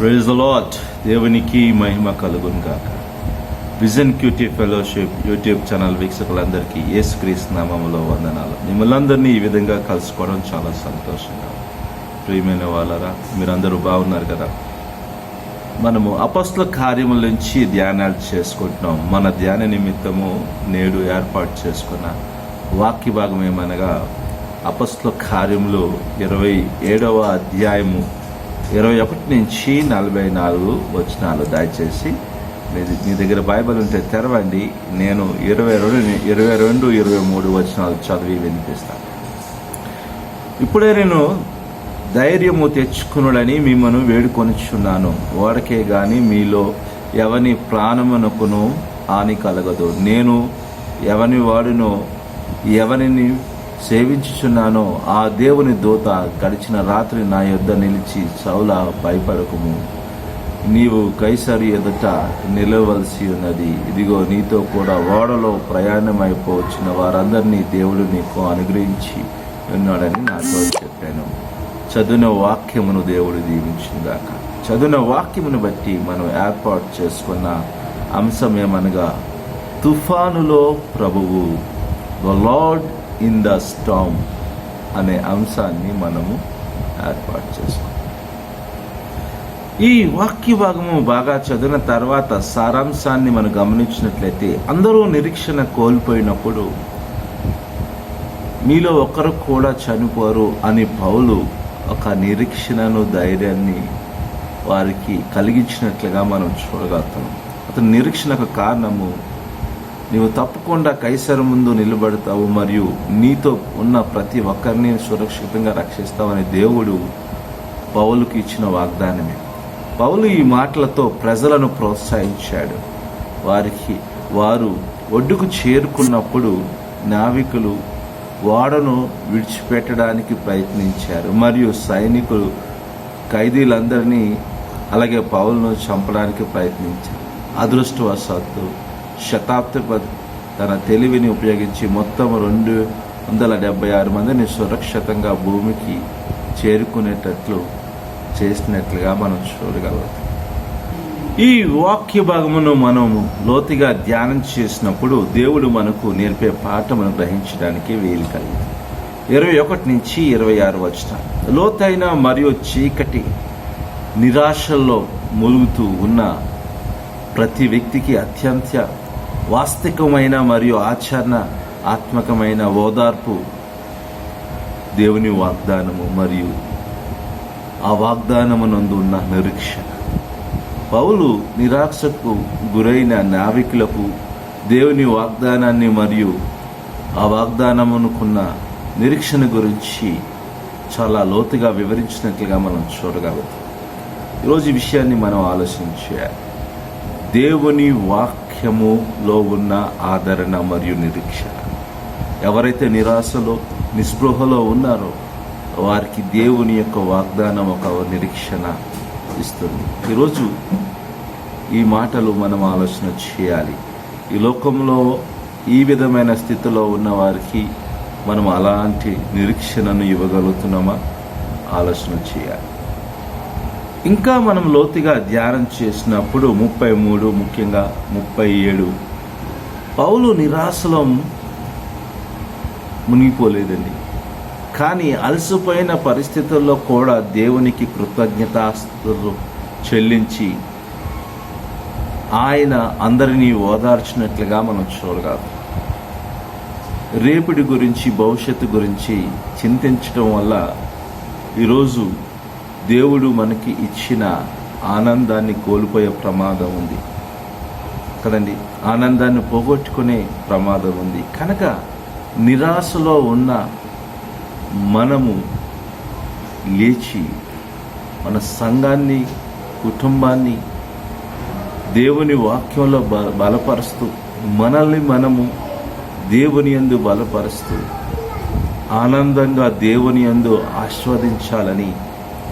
Praise lot దేవునికి మహిమ కలుగును గాక. Vision Q T fellowship YouTube channel వీక్షకులందరికీ యేసుక్రీస్తు నామములో వందనాలు. మిమ్మల్ందరినీ ఈ విధంగా కలుసుకోవడం చాలా సంతోషంగా ప్రియమైన వాళ్ళరా మీరందరూ బాగున్నారు కదా? మనము అపస్ల కార్యముల నుంచి ధ్యానాలు చేసుకుంటున్నాం. మన ధ్యాన నిమిత్తము నేడు ఏర్పాటు చేసుకున్న వాక్య భాగం ఏమనగా అపస్ల కార్యములు ఇరవై ఏడవ అధ్యాయము ఇరవై ఒకటి నుంచి నలభై నాలుగు వచనాలు దయచేసి మీ దగ్గర బైబిల్ ఉంటే తెరవండి. నేను ఇరవై రెండు ఇరవై రెండు ఇరవై మూడు వచనాలు చదివి వినిపిస్తాను. ఇప్పుడే నేను ధైర్యము తెచ్చుకునుడని మిమ్మను వేడుకొనిచున్నాను. ఓడకే కానీ మీలో ఎవని ప్రాణమునకును హాని కలగదు. నేను ఎవని వాడునో ఎవరిని సేవించుచున్నానో ఆ దేవుని దూత గడిచిన రాత్రి నా యొద్ద నిలిచి చౌల భయపడకుము. నీవు కైసరి ఎదుట నిలవలసి ఉన్నది. ఇదిగో నీతో కూడా ఓడలో ప్రయాణమైపోవచ్చిన వారందరినీ దేవుడు నీకు అనుగ్రహించి ఉన్నాడని నాతో చెప్పాను. చదువున వాక్యమును దేవుడు దీవించిందాక చదువున వాక్యమును బట్టి మనం ఏర్పాటు చేసుకున్న అంశం ఏమనగా తుఫానులో ప్రభువు the lord in the storm అనే అంశాన్ని మనము ఏర్పాటు చేసుకున్నాం. ఈ వాక్య భాగము బాగా చదివిన తర్వాత సారాంశాన్ని మనం గమనించినట్లయితే అందరూ నిరీక్షణ కోల్పోయినప్పుడు మీలో ఒకరు కూడా చనిపోరు అని పౌలు ఒక నిరీక్షణను ధైర్యాన్ని వారికి కలిగించినట్లుగా మనం చూడగలుగుతాం. అతని నిరీక్షణకు కారణము నీవు తప్పకుండా కైసర ముందు నిలబడతావు మరియు నీతో ఉన్న ప్రతి ఒక్కరిని సురక్షితంగా రక్షిస్తావని దేవుడు పౌలుకి ఇచ్చిన వాగ్దానమే. పౌలు ఈ మాటలతో ప్రజలను ప్రోత్సహించాడు. వారికి వారు ఒడ్డుకు చేరుకున్నప్పుడు నావికులు ఓడను విడిచిపెట్టడానికి ప్రయత్నించారు మరియు సైనికులు ఖైదీలందరినీ అలాగే పౌలను చంపడానికి ప్రయత్నించారు. అదృష్టవశాత్తు శతాబ్దపు తన తెలివిని ఉపయోగించి మొత్తం రెండు వందల డెబ్బై ఆరు మందిని సురక్షితంగా భూమికి చేరుకునేటట్లు చేసినట్లుగా మనం చూడగలుగుతాం. ఈ వాక్య భాగమును మనము లోతుగా ధ్యానం చేసినప్పుడు దేవుడు మనకు నేర్పే పాఠమును గ్రహించడానికి వీలు కలిగింది. ఇరవై ఒకటి నుంచి ఇరవై ఆరు వచ్చిన లోతైన మరియు చీకటి నిరాశల్లో ములుగుతూ ఉన్న ప్రతి వ్యక్తికి అత్యంత వాస్తవికమైన మరియు ఆచరణ ఆత్మకమైన ఓదార్పు దేవుని వాగ్దానము మరియు ఆ వాగ్దానమునందు ఉన్న నిరీక్షణ. పౌలు నిరాశకు గురైన నావికులకు దేవుని వాగ్దానాన్ని మరియు ఆ వాగ్దానమునుకున్న నిరీక్షణ గురించి చాలా లోతుగా వివరించినట్లుగా మనం చూడగలుగుతాం. ఈరోజు ఈ విషయాన్ని మనం ఆలోచించాలి దేవుని వాక్ వాక్యములో ఉన్న ఆదరణ మరియు నిరీక్షణ. ఎవరైతే నిరాశలో నిస్పృహలో ఉన్నారో వారికి దేవుని యొక్క వాగ్దానం ఒక నిరీక్షణ ఇస్తుంది. ఈరోజు ఈ మాటలు మనం ఆలోచన చేయాలి. ఈ లోకంలో ఈ విధమైన స్థితిలో ఉన్న వారికి మనం అలాంటి నిరీక్షణను ఇవ్వగలుగుతున్నామా? ఆలోచన చేయాలి. ఇంకా మనం లోతుగా ధ్యానం చేసినప్పుడు ముప్పై మూడు ముఖ్యంగా ముప్పై ఏడు. పౌలు నిరాశలో మునిగిపోలేదండి. కానీ అలసిపోయిన పరిస్థితుల్లో కూడా దేవునికి కృతజ్ఞతాస్తులు చెల్లించి ఆయన అందరినీ ఓదార్చినట్లుగా మనం చూడగలం. రేపటి గురించి భవిష్యత్తు గురించి చింతించడం వల్ల ఈరోజు దేవుడు మనకి ఇచ్చిన ఆనందాన్ని కోల్పోయే ప్రమాదం ఉంది. కదండి? ఆనందాన్ని పోగొట్టుకునే ప్రమాదం ఉంది. కనుక నిరాశలో ఉన్న మనము లేచి మన సంఘాన్ని కుటుంబాన్ని దేవుని వాక్యంలో బ బలపరుస్తూ మనల్ని మనము దేవుని యందు బలపరుస్తూ ఆనందంగా దేవుని యందు ఆస్వాదించాలని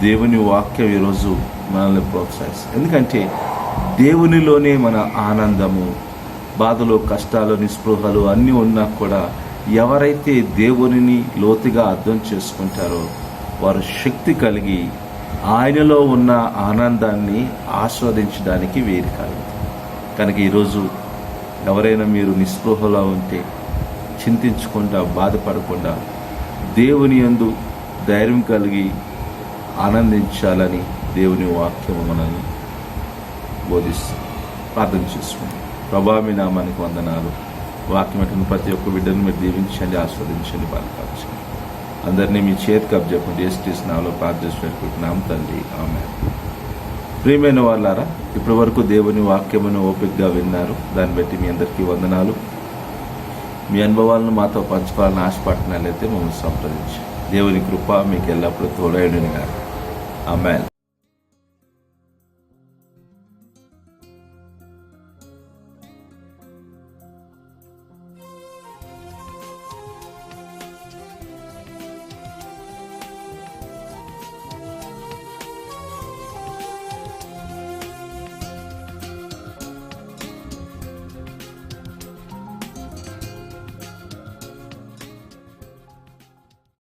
దేవుని వాక్యం ఈరోజు మనల్ని ప్రోత్సహిస్తుంది. ఎందుకంటే దేవునిలోనే మన ఆనందము బాధలు కష్టాలు నిస్పృహలు అన్నీ ఉన్నా కూడా ఎవరైతే దేవునిని లోతుగా అర్థం చేసుకుంటారో వారు శక్తి కలిగి ఆయనలో ఉన్న ఆనందాన్ని ఆస్వాదించడానికి వేరు కాదు. కనుక ఈరోజు ఎవరైనా మీరు నిస్పృహలో ఉంటే చింతించకుండా బాధపడకుండా దేవుని యందు ధైర్యం కలిగి ఆనందించాలని దేవుని వాక్యము మనల్ని బోధిస్తుంది ప్రార్థన చేసుకుంది ప్రభా మీ నామానికి వందనాలు. వాక్యం అటువంటి ప్రతి ఒక్క బిడ్డను మీరు దీవించండి ఆస్వాదించండి బలపరచండి. అందరినీ మీ చేతికి అబ్జెక్ట్ ఏసు నాలో ప్రార్థించుకుంటున్నాం తండ్రి. ఆమె ప్రియమైన వాళ్ళారా ఇప్పటి వరకు దేవుని వాక్యమును ఓపికగా విన్నారు. దాన్ని బట్టి మీ అందరికీ వందనాలు. మీ అనుభవాలను మాతో పంచుకోవాలని ఆశపడుతున్నట్లయితే మమ్మల్ని సంప్రదించి దేవుని కృప మీకు ఎల్లప్పుడూ తోడైండుగా Amen.